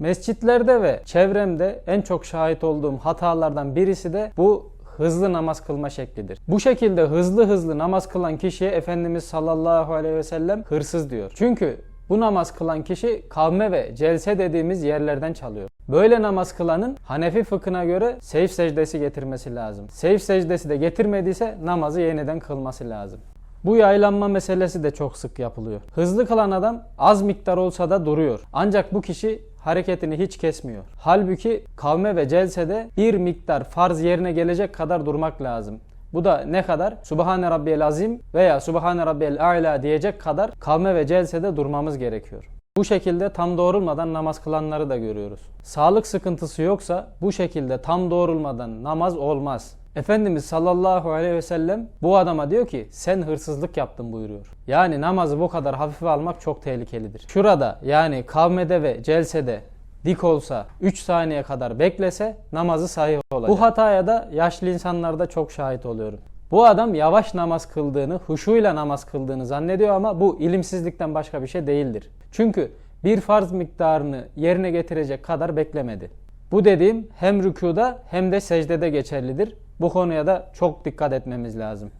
Mescitlerde ve çevremde en çok şahit olduğum hatalardan birisi de bu hızlı namaz kılma şeklidir. Bu şekilde hızlı hızlı namaz kılan kişiye Efendimiz sallallahu aleyhi ve sellem hırsız diyor. Çünkü bu namaz kılan kişi kavme ve celse dediğimiz yerlerden çalıyor. Böyle namaz kılanın Hanefi fıkhına göre seyf secdesi getirmesi lazım. Seyf secdesi de getirmediyse namazı yeniden kılması lazım. Bu yaylanma meselesi de çok sık yapılıyor. Hızlı kılan adam az miktar olsa da duruyor. Ancak bu kişi hareketini hiç kesmiyor. Halbuki kavme ve celsede bir miktar farz yerine gelecek kadar durmak lazım. Bu da ne kadar? Subhane Rabbiyel Azim veya Subhane Rabbiyel A'la diyecek kadar kavme ve celsede durmamız gerekiyor. Bu şekilde tam doğrulmadan namaz kılanları da görüyoruz. Sağlık sıkıntısı yoksa bu şekilde tam doğrulmadan namaz olmaz. Efendimiz sallallahu aleyhi ve sellem bu adama diyor ki sen hırsızlık yaptın buyuruyor. Yani namazı bu kadar hafife almak çok tehlikelidir. Şurada yani kavmede ve celsede dik olsa 3 saniye kadar beklese namazı sahih olacak. Bu hataya da yaşlı insanlarda çok şahit oluyorum. Bu adam yavaş namaz kıldığını, huşuyla namaz kıldığını zannediyor ama bu ilimsizlikten başka bir şey değildir. Çünkü bir farz miktarını yerine getirecek kadar beklemedi. Bu dediğim hem rükuda hem de secdede geçerlidir. Bu konuya da çok dikkat etmemiz lazım.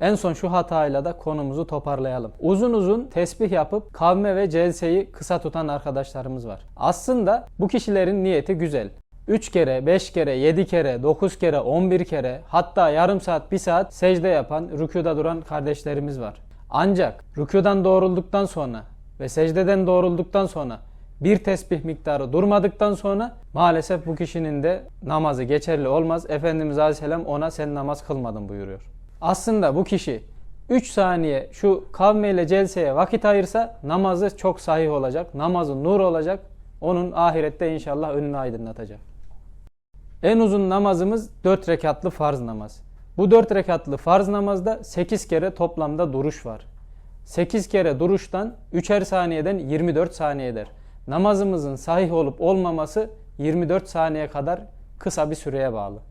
En son şu hatayla da konumuzu toparlayalım. Uzun uzun tesbih yapıp kavme ve celseyi kısa tutan arkadaşlarımız var. Aslında bu kişilerin niyeti güzel. 3 kere, 5 kere, 7 kere, 9 kere, 11 kere hatta yarım saat, 1 saat secde yapan, rükuda duran kardeşlerimiz var. Ancak rükudan doğrulduktan sonra ve secdeden doğrulduktan sonra bir tesbih miktarı durmadıktan sonra maalesef bu kişinin de namazı geçerli olmaz. Efendimiz Aleyhisselam ona sen namaz kılmadın buyuruyor. Aslında bu kişi 3 saniye şu kavmeyle celseye vakit ayırsa namazı çok sahih olacak. Namazı nur olacak. Onun ahirette inşallah önünü aydınlatacak. En uzun namazımız 4 rekatlı farz namaz. Bu 4 rekatlı farz namazda 8 kere toplamda duruş var. 8 kere duruştan 3'er saniyeden 24 saniye eder. Namazımızın sahih olup olmaması 24 saniye kadar kısa bir süreye bağlı.